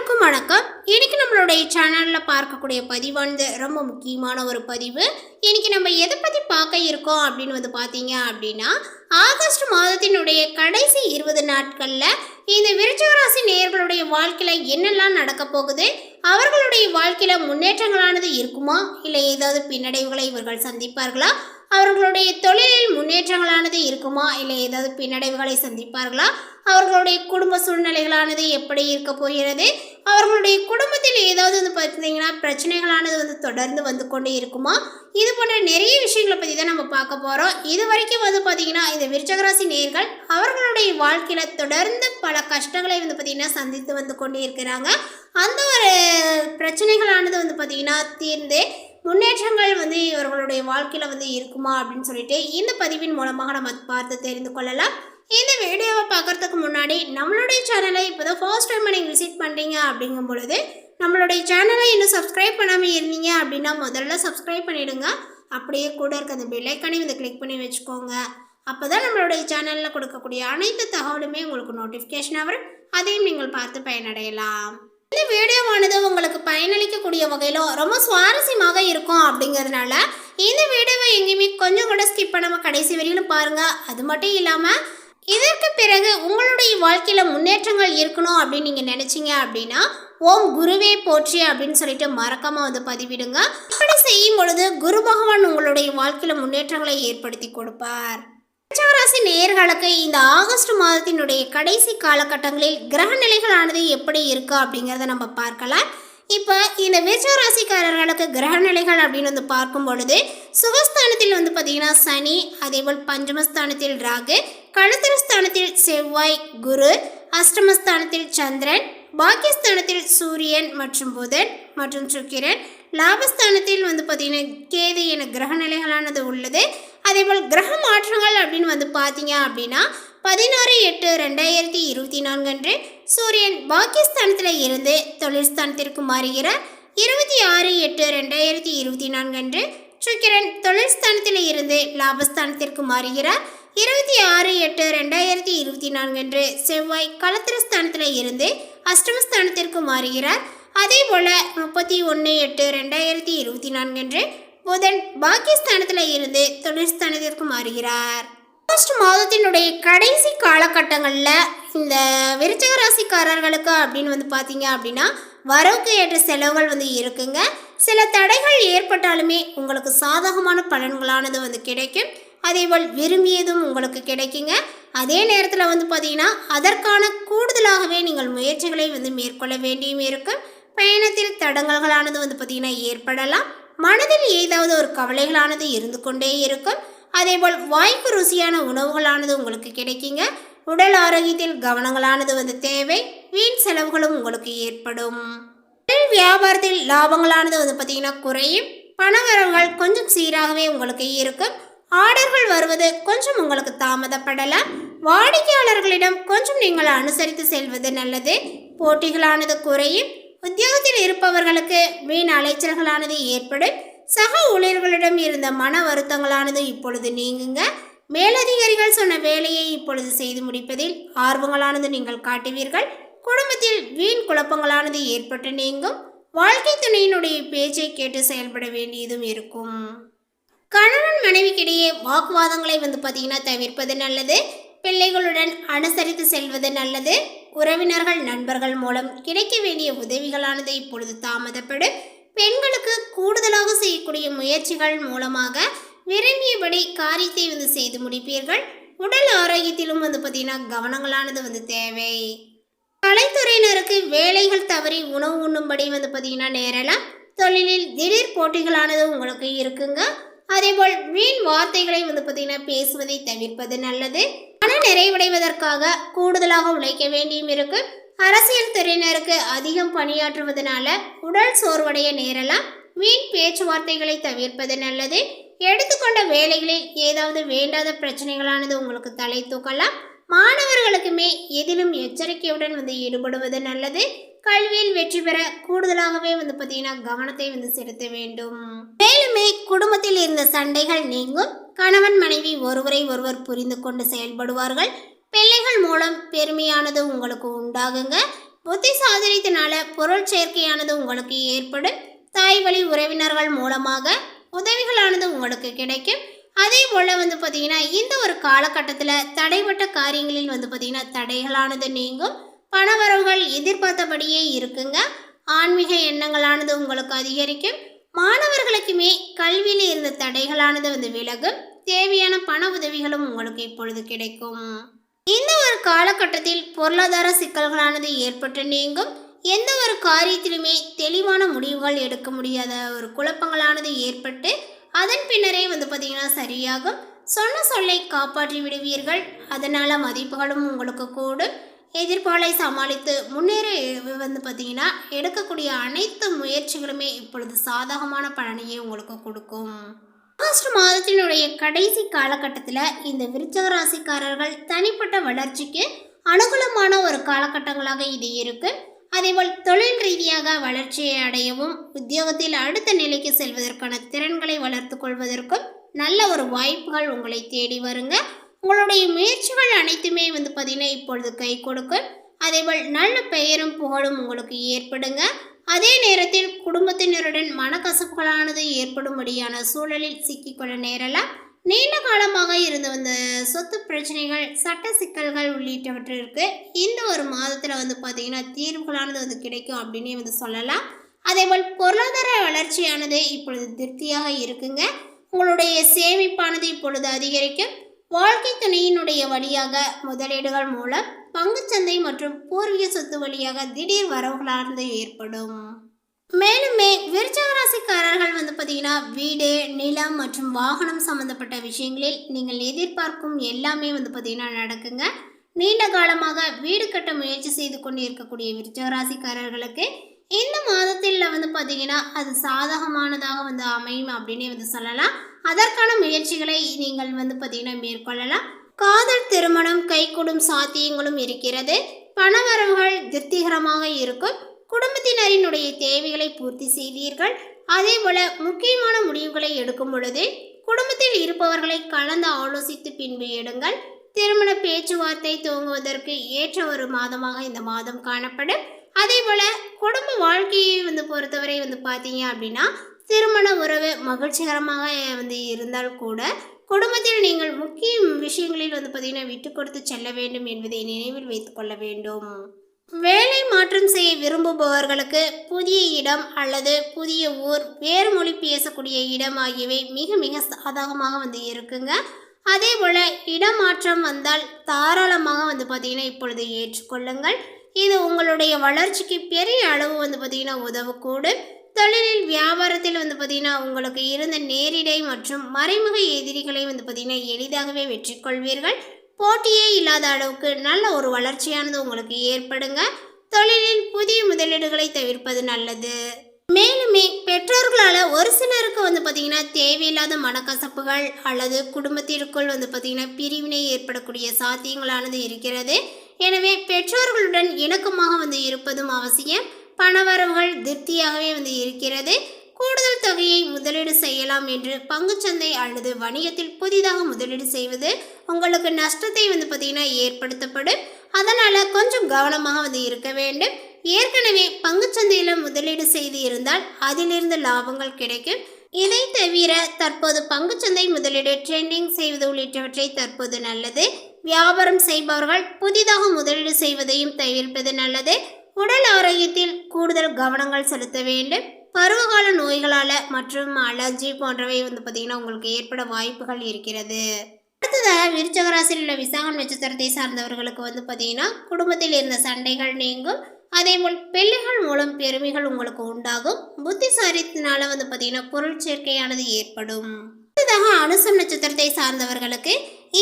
எல்லாருக்கும் வணக்கம். இன்னைக்கு நம்மளுடைய சேனலில் பார்க்கக்கூடிய பதிவானது ரொம்ப முக்கியமான ஒரு பதிவு. இன்னைக்கு நம்ம எதை பற்றி பார்க்க இருக்கோம் அப்படின்னு வந்து பார்த்தீங்க அப்படின்னா ஆகஸ்ட் மாதத்தினுடைய கடைசி இருபது நாட்களில் இந்த விருச்சகராசி நேர்களுடைய வாழ்க்கையில் என்னெல்லாம் நடக்க போகுது? அவர்களுடைய வாழ்க்கையில் முன்னேற்றங்களானது இருக்குமா? இல்லை ஏதாவது பின்னடைவுகளை இவர்கள் சந்திப்பார்களா? அவர்களுடைய தொழிலில் முன்னேற்றங்களானது இருக்குமா? இல்லை ஏதாவது பின்னடைவுகளை சந்திப்பார்களா? அவர்களுடைய குடும்ப சூழ்நிலைகளானது எப்படி இருக்க போகிறது? அவர்களுடைய குடும்பத்தில் ஏதாவது வந்து பார்த்தீங்கன்னா பிரச்சனைகளானது வந்து தொடர்ந்து வந்து கொண்டே இருக்குமா? இது போன்ற நிறைய விஷயங்களை பற்றி தான் நம்ம பார்க்க போகிறோம் இது வரைக்கும் வந்து பார்த்தீங்கன்னா இந்த விருச்சகராசி நேர்கள் அவர்களுடைய வாழ்க்கையில் தொடர்ந்து பல கஷ்டங்களை வந்து பார்த்திங்கன்னா சந்தித்து வந்து கொண்டே இருக்கிறாங்க. அந்த ஒரு பிரச்சனைகளானது வந்து பார்த்திங்கன்னா தீர்ந்து முன்னேற்றங்கள் வந்து இவர்களுடைய வாழ்க்கையில் வந்து இருக்குமா அப்படின்னு சொல்லிட்டு இந்த பதிவின் மூலமாக நம்ம பார்த்து தெரிந்து கொள்ளலாம். இந்த வீடியோ பார்க்குறதுக்கு முன்னாடி நம்மளுடைய சேனலை இப்போ தான் ஃபர்ஸ்ட் டைம் நீங்கள் விசிட் பண்ணுறீங்க அப்படிங்கும் பொழுது நம்மளுடைய சேனலை இன்னும் சப்ஸ்கிரைப் பண்ணாமல் இருந்தீங்க அப்படின்னா முதல்ல சப்ஸ்கிரைப் பண்ணிவிடுங்க அப்படியே கூட இருக்க அந்த பெல்லைக்கானையும் வந்து கிளிக் பண்ணி வச்சுக்கோங்க. அப்போ தான் நம்மளுடைய சேனலில் கொடுக்கக்கூடிய அனைத்து தகவலுமே உங்களுக்கு நோட்டிஃபிகேஷன் வரும். அதையும் நீங்கள் பார்த்து பயனடையலாம். இந்த வீடியோவானது உங்களுக்கு பயனளிக்கக்கூடிய வகையிலும் ரொம்ப சுவாரஸ்யமாக இருக்கும் அப்படிங்கிறதுனால இந்த வீடியோவை எங்கேயுமே கொஞ்சம் கூட ஸ்கிப் பண்ணாமல் கடைசி வரையிலும் பாருங்கள் அது மட்டும் இல்லாமல் இதற்கு பிறகு உங்களுடைய வாழ்க்கையில் முன்னேற்றங்கள் இருக்கணும் அப்படின்னு நீங்கள் நினச்சிங்க அப்படின்னா ஓம் குருவே போற்றி அப்படின்னு சொல்லிட்டு மறக்காமல் வந்து பதிவிடுங்க. இப்படி செய்யும் பொழுது குரு பகவான் உங்களுடைய வாழ்க்கையில் முன்னேற்றங்களை ஏற்படுத்தி கொடுப்பார். ராசி நேயர்களுக்கு இந்த ஆகஸ்ட் மாதத்தினுடைய கடைசி காலகட்டங்களில் கிரக நிலைகளானது எப்படி இருக்கு அப்படிங்கிறத நம்ம பார்க்கலாம். இப்போ இந்த விருச்சராசிக்காரர்களுக்கு கிரக நிலைகள் அப்படின்னு வந்து பார்க்கும் பொழுது சுகஸ்தானத்தில் வந்து பார்த்தீங்கன்னா சனி அதேபோல் பஞ்சமஸ்தானத்தில் ராகு கழுத்தரஸ்தானத்தில் செவ்வாய் குரு அஷ்டமஸ்தானத்தில் சந்திரன் பாக்கியஸ்தானத்தில் சூரியன் மற்றும் புதன் மற்றும் சுக்கிரன். லாபஸ்தானத்தில் வந்து பார்த்தீங்கன்னா கேது என கிரக நிலைகளானது உள்ளது. அதே போல் கிரக மாற்றங்கள் அப்படின்னு வந்து பார்த்தீங்க அப்படின்னா பதினாறு எட்டு ரெண்டாயிரத்தி இருபத்தி நான்கு அன்று சூரியன் பாக்கியஸ்தானத்தில் இருந்து தொழிற்ஸ்தானத்திற்கு மாறுகிறார் இருபத்தி ஆறு எட்டு ரெண்டாயிரத்தி இருபத்தி நான்கு அன்று சுக்கிரன் தொழிற்ஸ்தானத்தில் இருந்து லாபஸ்தானத்திற்கு மாறுகிறார் இருபத்தி ஆறு எட்டு ரெண்டாயிரத்தி இருபத்தி நான்கு அன்று செவ்வாய் கலத்திரஸ்தானத்தில் இருந்து அஷ்டமஸ்தானத்திற்கு மாறுகிறார். அதே போல முப்பத்தி ஒன்று எட்டு ரெண்டாயிரத்தி இருபத்தி நான்கு அன்று புதன் பாக்கியஸ்தானத்தில் இருந்து தொழிற்ஸ்தானத்திற்கு மாறுகிறார். ஆகஸ்ட் மாதத்தினுடைய கடைசி காலகட்டங்களில் இந்த விருச்சக ராசிக்காரர்களுக்கு அப்படின்னு வந்து பார்த்தீங்க அப்படின்னா வரவுக்கு ஏற்ற செலவுகள் வந்து இருக்குங்க. சில தடைகள் ஏற்பட்டாலுமே உங்களுக்கு சாதகமான பலன்களானது வந்து கிடைக்கும். அதேபோல் விரும்பியதும் உங்களுக்கு கிடைக்குங்க. அதே நேரத்தில் வந்து பார்த்தீங்கன்னா அதற்கான கூடுதலாகவே நீங்கள் முயற்சிகளை வந்து மேற்கொள்ள வேண்டியும் இருக்கும் பயணத்தில் தடங்கல்களானது வந்து பார்த்திங்கன்னா ஏற்படலாம். மனதில் ஏதாவது ஒரு கவலைகளானது இருந்து கொண்டே இருக்கும். அதேபோல் வாய்ப்பு ருசியான உணவுகளானது உங்களுக்கு கிடைக்குங்க. உடல் ஆரோக்கியத்தில் கவனங்களானது வந்து தேவை. வீண் செலவுகளும் உங்களுக்கு ஏற்படும். தொழில் வியாபாரத்தில் லாபங்களானது வந்து பார்த்திங்கன்னா குறையும். பணவரவுகள் கொஞ்சம் சீராகவே உங்களுக்கு இருக்கும் ஆர்டர்கள் வருவது கொஞ்சம் உங்களுக்கு தாமதப்படலாம் வாடிக்கையாளர்களிடம் கொஞ்சம் நீங்கள் அனுசரித்து செல்வது நல்லது. போட்டிகளானது குறையும். உத்தியோகத்தில் இருப்பவர்களுக்கு வீண் அலைச்சல்களானது ஏற்படும். சக ஊழியர்களிடம் இருந்த மன வருத்தங்களானது இப்பொழுது நீங்குங்க. மேலதிகாரிகள் சொன்ன வேலையை இப்பொழுது செய்து முடிப்பதில் ஆர்வங்களானது நீங்கள் காட்டுவீர்கள். குடும்பத்தில் வீண் குழப்பங்களானது ஏற்பட்டு நீங்கும். வாழ்க்கை துணையினுடைய பேச்சை கேட்டு செயல்பட வேண்டியதும் இருக்கும். கணவன் மனைவிக்கிடையே வாக்குவாதங்களை வந்து பார்த்தீங்கன்னா தவிர்ப்பது நல்லது. பிள்ளைகளுடன் அனுசரித்து செல்வது நல்லது. உறவினர்கள் நண்பர்கள் மூலம் கிடைக்க வேண்டிய உதவிகளானது இப்பொழுது தாமதப்படும். பெண்களுக்கு கூடுதலாக செய்யக்கூடிய முயற்சிகள் மூலமாக விரும்பியபடி காரியத்தை வந்து செய்து முடிப்பீர்கள். உடல் ஆரோக்கியத்திலும் வந்து பார்த்தீங்கன்னா கவனங்களானது வந்து தேவை. கலைத்துறையினருக்கு வேலைகள் தவறி உணவு உண்ணும்படி வந்து பார்த்தீங்கன்னா நேரலாம். தொழிலில் திடீர் போட்டிகளானது உங்களுக்கு இருக்குங்க. அதேபோல் வீண் வார்த்தைகளை வந்து பார்த்தீங்கன்னா பேசுவதை தவிர்ப்பது நல்லது. மன நிறைவடைவதற்காக கூடுதலாக உழைக்க வேண்டியும் இருக்கு. அரசியல் துறையினருக்கு அதிகம் பணியாற்றுவதனால உடல் சோர்வடைய நேரலாம். வீண் பேச்சுவார்த்தைகளை தவிர்ப்பது நல்லது. எடுத்துக்கொண்ட வேலைகளில் ஏதாவது வேண்டாத பிரச்சனைகளானது உங்களுக்கு தலை தூக்கலாம். மாணவர்களுக்குமே எதிலும் எச்சரிக்கையுடன் வந்து ஈடுபடுவது நல்லது. கல்வியில் வெற்றி பெற கூடுதலாகவே வந்து பார்த்தீங்கன்னா கவனத்தை வந்து செலுத்த வேண்டும். மேலுமே குடும்பத்தில் இருந்த சண்டைகள் நீங்கும். கணவன் மனைவி ஒருவரை ஒருவர் புரிந்து கொண்டு செயல்படுவார்கள். பிள்ளைகள் மூலம் பெருமையானது உங்களுக்கு உண்டாகுங்க. புத்தி சாதனத்தினால பொருள் சேர்க்கையானது உங்களுக்கு ஏற்படும். தாய் வழி உறவினர்கள் மூலமாக உதவிகளானது உங்களுக்கு கிடைக்கும். அதே போல் வந்து பார்த்தீங்கன்னா இந்த ஒரு காலகட்டத்தில் தடைப்பட்ட காரியங்களில் வந்து பார்த்திங்கன்னா தடைகளானது நீங்கும். பணவரவுகள் எதிர்பார்த்தபடியே இருக்குங்க. ஆன்மீக எண்ணங்களானது உங்களுக்கு அதிகரிக்கும். மாணவர்களுக்குமே கல்வியில் இருந்த தடைகளானது வந்து விலகும். தேவையான பண உதவிகளும் உங்களுக்கு இப்பொழுது கிடைக்கும். இந்த ஒரு காலகட்டத்தில் பொருளாதார சிக்கல்களானது ஏற்பட்டு நீங்கும். எந்த ஒரு காரியத்திலுமே தெளிவான முடிவுகள் எடுக்க முடியாத ஒரு குழப்பங்களானது ஏற்பட்டு அதன் பின்னரே வந்து பார்த்திங்கன்னா சரியாகும். சொன்ன சொல்லை காப்பாற்றி விடுவீர்கள். அதனால் மதிப்புகளும் உங்களுக்கு கூடும். எதிர்ப்பாலை சமாளித்து முன்னேற வந்து பார்த்திங்கன்னா எடுக்கக்கூடிய அனைத்து முயற்சிகளுமே இப்பொழுது சாதகமான பலனையே உங்களுக்கு கொடுக்கும். ஆகஸ்ட் மாதத்தினுடைய கடைசி காலகட்டத்தில் இந்த விருச்சக ராசிக்காரர்கள் தனிப்பட்ட வளர்ச்சிக்கு அனுகூலமான ஒரு காலகட்டங்களாக இது இருக்குது அதேபோல் தொழில் ரீதியாக வளர்ச்சியை அடையவும் உத்தியோகத்தில் அடுத்த நிலைக்கு செல்வதற்கான திறன்களை வளர்த்து கொள்வதற்கும் நல்ல ஒரு வாய்ப்புகள் உங்களை தேடி வருங்க. உங்களுடைய முயற்சிகள் அனைத்துமே வந்து பார்த்தீங்கன்னா இப்பொழுது கை கொடுக்கும். அதேபோல் நல்ல பெயரும் புகழும் உங்களுக்கு ஏற்படுங்க. அதே நேரத்தில் குடும்பத்தினருடன் மனக்கசப்புகளானது ஏற்படும்படியான சூழலில் சிக்கிக்கொள்ள நேரலாம். நீண்ட காலமாக இருந்து வந்த சொத்து பிரச்சனைகள் சட்ட சிக்கல்கள் உள்ளிட்டவற்றிற்கு இந்த ஒரு மாதத்தில் வந்து பார்த்திங்கன்னா தீர்வுகளானது வந்து கிடைக்கும் அப்படின்னே வந்து சொல்லலாம். அதேபோல் பொருளாதார வளர்ச்சியானது இப்பொழுது திருப்தியாக இருக்குங்க. உங்களுடைய சேமிப்பானது இப்பொழுது அதிகரிக்கும். வாழ்க்கை துணையினுடைய வழியாக முதலீடுகள் மூலம் பங்குச்சந்தை மற்றும் பூர்வீக சொத்து வழியாக திடீர் வரவுகளானது ஏற்படும். மேலுமே விருச்சக ராசிக்காரர்கள் வந்து பார்த்தீங்கன்னா வீடு நிலம் மற்றும் வாகனம் சம்மந்தப்பட்ட விஷயங்களில் நீங்கள் எதிர்பார்க்கும் எல்லாமே வந்து பார்த்தீங்கன்னா நடக்குங்க. நீண்ட காலமாக வீடு கட்ட முயற்சி செய்து கொண்டு இருக்கக்கூடிய விருச்சக ராசிக்காரர்களுக்கு இந்த மாதத்தில் வந்து பார்த்தீங்கன்னா அது சாதகமானதாக வந்து அமையும் அப்படின்னே வந்து சொல்லலாம். அதற்கான முயற்சிகளை நீங்கள் வந்து பார்த்தீங்கன்னா மேற்கொள்ளலாம். காதல் திருமணம் கைகூடும் சாத்தியங்களும் இருக்கிறது. பணவரவுகள் திருப்திகரமாக இருக்கும். குடும்பத்தினரினுடைய தேவைகளை பூர்த்தி செய்தீர்கள் அதே போல முக்கியமான முடிவுகளை எடுக்கும் பொழுது குடும்பத்தில் இருப்பவர்களை கலந்து ஆலோசித்து பின்பு எடுங்கள். திருமண பேச்சுவார்த்தை துவங்குவதற்கு ஏற்ற ஒரு மாதமாக இந்த மாதம் காணப்படும். அதே போல குடும்ப வாழ்க்கையை வந்து பொறுத்தவரை வந்து பார்த்தீங்க அப்படின்னா திருமண உறவு மகிழ்ச்சிகரமாக வந்து இருந்தால் கூட குடும்பத்தில் நீங்கள் முக்கிய விஷயங்களில் வந்து பார்த்தீங்கன்னா விட்டு கொடுத்து செல்ல வேண்டும் என்பதை நினைவில் வைத்துக்கொள்ள வேண்டும். வேலை மாற்றம் செய்ய விரும்புபவர்களுக்கு புதிய இடம் அல்லது புதிய ஊர் வேறு மொழி பேசக்கூடிய இடம் ஆகியவை மிக மிக சாதகமாக வந்து இருக்குங்க. அதே போல் இடமாற்றம் வந்தால் தாராளமாக வந்து பார்த்திங்கன்னா இப்பொழுது ஏற்றுக்கொள்ளுங்கள். இது உங்களுடைய வளர்ச்சிக்கு பெரிய அளவு வந்து பார்த்தீங்கன்னா உதவக்கூடும். தொழிலில் வியாபாரத்தில் வந்து பார்த்தீங்கன்னா உங்களுக்கு இருந்த நேரிடை மற்றும் மறைமுக எதிரிகளை வந்து பார்த்தீங்கன்னா எளிதாகவே வெற்றி கொள்வீர்கள் போட்டியே இல்லாத அளவுக்கு நல்ல ஒரு வளர்ச்சியானது உங்களுக்கு ஏற்படுங்க. தொழிலில் புதிய முதலீடுகளை தவிர்ப்பது நல்லது. மேலுமே பெற்றோர்களால் ஒரு சிலருக்கு வந்து பார்த்திங்கன்னா தேவையில்லாத மனக்கசப்புகள் அல்லது குடும்பத்திற்குள் வந்து பார்த்திங்கன்னா பிரிவினை ஏற்படக்கூடிய சாத்தியங்களானது இருக்கிறது. எனவே பெற்றோர்களுடன் இணக்கமாக வந்து இருப்பதும் அவசியம். பணவரவுகள் திருப்தியாகவே வந்து இருக்கிறது. கூடுதல் தொகையை முதலீடு செய்யலாம் என்று பங்குச்சந்தை அல்லது வணிகத்தில் புதிதாக முதலீடு செய்வது உங்களுக்கு நஷ்டத்தை வந்து பார்த்திங்கன்னா ஏற்படுத்தப்படும். அதனால் கொஞ்சம் கவனமாக வந்து இருக்க வேண்டும். ஏற்கனவே பங்குச்சந்தையில் முதலீடு செய்து இருந்தால் அதிலிருந்து லாபங்கள் கிடைக்கும். இதை தவிர தற்போது பங்குச்சந்தை முதலீடு ட்ரெண்டிங் செய்வது உள்ளிட்டவற்றை தற்போது நல்லது. வியாபாரம் செய்பவர்கள் புதிதாக முதலீடு செய்வதையும் தவிர்ப்பது நல்லது. உடல் ஆரோக்கியத்தில் கூடுதல் கவனங்கள் செலுத்த வேண்டும். பருவகால நோய்களால் மற்றும் அலர்ஜி போன்றவை வந்து பார்த்திங்கன்னா உங்களுக்கு ஏற்பட வாய்ப்புகள் இருக்கிறது. அடுத்ததாக விருச்சக ராசியில் உள்ள விசாகம் நட்சத்திரத்தை சார்ந்தவர்களுக்கு வந்து பார்த்தீங்கன்னா குடும்பத்தில் இருந்த சண்டைகள் நீங்கும். அதேபோல் பிள்ளைகள் மூலம் பெருமைகள் உங்களுக்கு உண்டாகும். புத்திசாரித்தினால வந்து பார்த்தீங்கன்னா பொருள் சேர்க்கையானது ஏற்படும். அடுத்ததாக அனுசம் நட்சத்திரத்தை சார்ந்தவர்களுக்கு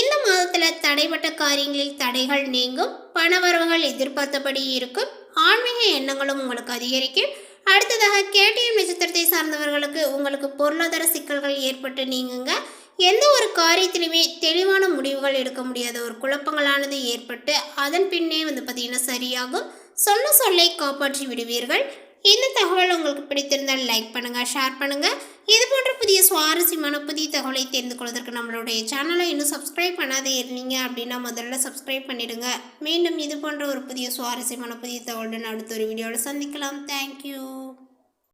இந்த மாதத்தில் தடைப்பட்ட காரியங்களில் தடைகள் நீங்கும். பணவரவுகள் எதிர்பார்த்தபடி இருக்கும். ஆன்மீக எண்ணங்களும் உங்களுக்கு அதிகரிக்கும். அடுத்ததாக கேடிஎம் நட்சத்திரத்தை சார்ந்தவர்களுக்கு உங்களுக்கு பொருளாதார சிக்கல்கள் ஏற்பட்டு நீங்குங்க. எந்த ஒரு காரியத்திலுமே தெளிவான முடிவுகள் எடுக்க முடியாத ஒரு குழப்பங்களானது ஏற்பட்டு அதன் பின்னே வந்து பார்த்தீங்கன்னா சரியாகும். சொன்ன சொல்லை காப்பாற்றி விடுவீர்கள். இந்த தகவல் உங்களுக்கு பிடித்திருந்தால் லைக் பண்ணுங்கள் ஷேர் பண்ணுங்கள் இது போன்ற புதிய சுவாரஸ்யமான புதிய தகவலை தெரிந்து கொள்வதற்கு நம்மளுடைய சேனலை இன்னும் சப்ஸ்கிரைப் பண்ணாதே இருந்தீங்க அப்படின்னா முதல்ல சப்ஸ்கிரைப் பண்ணிடுங்க. மீண்டும் இது போன்ற ஒரு புதிய சுவாரஸ்யமான புதிய தகவலுடன் அடுத்த ஒரு வீடியோவில் சந்திக்கலாம். தேங்க்யூ